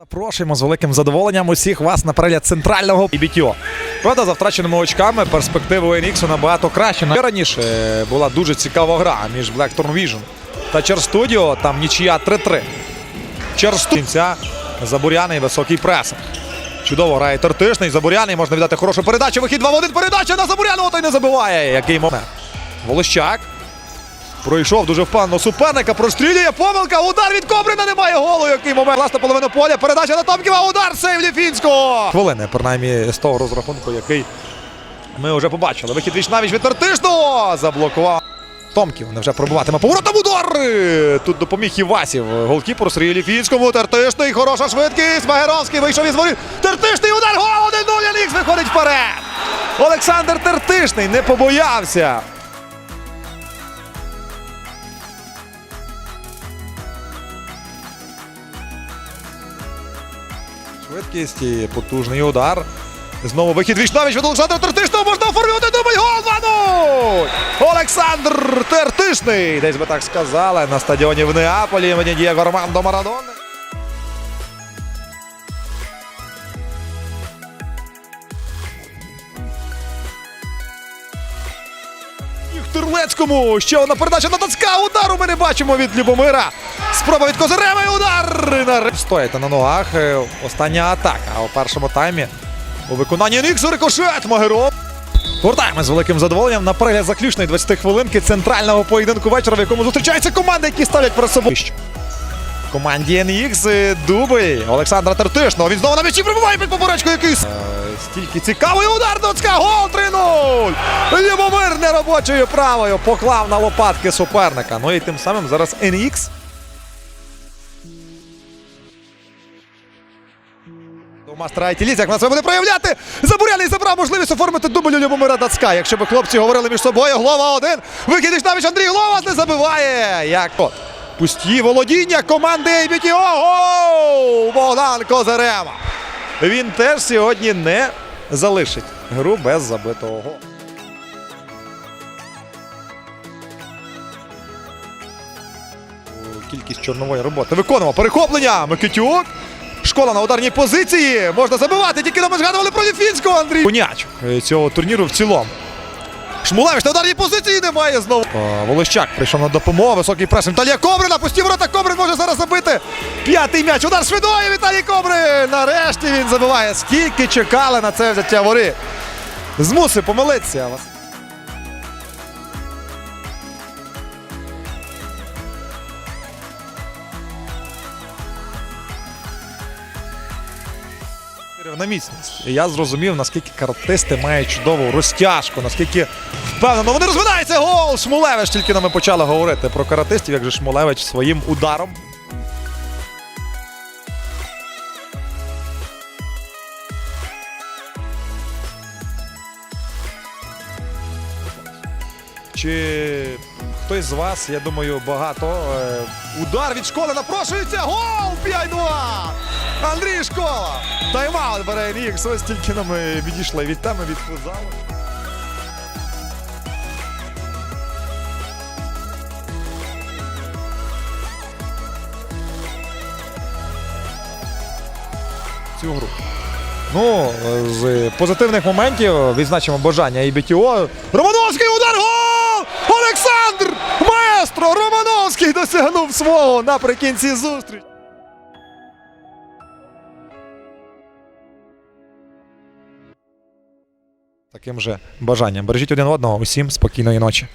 Запрошуємо з великим задоволенням усіх вас на перегляд центрального BTO. Правда, за втраченими очками перспективи у NX набагато краще. Раніше була дуже цікава гра між Blackthorn Vision та Чер Studio. Там нічия 3-3. Чер Кінця Забуряний високий пресинг. Чудово грає Тертишний. Забуряний можна віддати хорошу передачу. Вихід 2 в 1. Передача на Забуряного той не забиває. Який момент. Волощак. Пройшов дуже впевнено суперника, прострілює помилка, удар від Кобрина, немає голу. Який момент. Власна половина поля, передача на Томківа, удар, сейв Ліфінського. Хвилини, принаймні, з того розрахунку, який ми вже побачили. Вихід віч навіч від Тертишного. Заблокував. Томків не вже пробуватиме поворотом удар. Тут допоміг Івасів. Голкіпер Сергій Ліфінському. Тертишний, хороша швидкість. Магеровський вийшов із воріт. Тертишний удар. Гол 1-0. Янікс виходить вперед. Олександр Тертишний не побоявся. Швидкість і потужний удар. Знову вихід вічнавіч від Олександра Тертишного. Можна оформлювати дубль. Гол 2-0! Олександр Тертишний. Десь би так сказали на стадіоні в Неаполі імені Дієго Армандо Марадони. Терлецькому. Ще одна передача на Тацка. Удару ми не бачимо від Любомира. Спроба від Козирема і удар. Стоїте на ногах. Е, Остання атака. У першому таймі у виконанні Ніксу рикошет Магеров. Повертаємось з великим задоволенням на перегляд заключної 20 хвилинки центрального поєдинку вечора, в якому зустрічаються команди, які ставлять перед собою. Команді NX е, дубль Олександра Тертишного. Він знову на м'ячі прибуває під поперечку якийсь. Стільки цікавий удар Доцька. Гол 3-0. Любомир неробочою правою поклав на лопатки суперника. Ну і тим самим зараз NX Айтіліць, як на себе буде проявляти. Забуряний забрав можливість оформити дубль у Любомира Дацька. Якщо б хлопці говорили між собою, Глова один. Вихід Ішнавіч Андрій Глова не забиває. Як от. Пусті володіння команди ABTO. Гол! Богдан Козирема. Він теж сьогодні не залишить гру без забитого голу. Кількість чорнової роботи. виконував перехоплення. Микитюк. Школа на ударній позиції. Можна забивати, тільки ми згадували про Ліфінського Андрій. Коняч цього турніру в цілому. Шмулевич на ударній позиції немає знову. О, Волощак прийшов на допомогу. Високий пресинг. Віталія Кобрина. Пусті ворота. Кобрин може зараз забити. П'ятий м'яч. Удар швидкої. Віталій Кобрин. Нарешті він забиває. Скільки чекали на це взяття вори. Змусив помилитися. На я зрозумів, наскільки каратисти мають чудову розтяжку, наскільки впевнено вони розвинаються. Гол! Шмулевич тільки нам ми почали говорити про каратистів, як же Шмулевич своїм ударом. Чи хтось з вас, я думаю, багато. е, Удар від школи напрошується. Гол! 5-2! Андрій Школа! Тайм-аут бере Нікс. Ось тільки нам відійшли від теми від футзалу. Цю гру. Ну, з позитивних моментів відзначимо бажання і БТО. Романовський удар! Гол! Олександр! Маестро! Романовський досягнув свого наприкінці зустрічі. Таким же бажанням. Бережіть один одного. Усім спокійної ночі.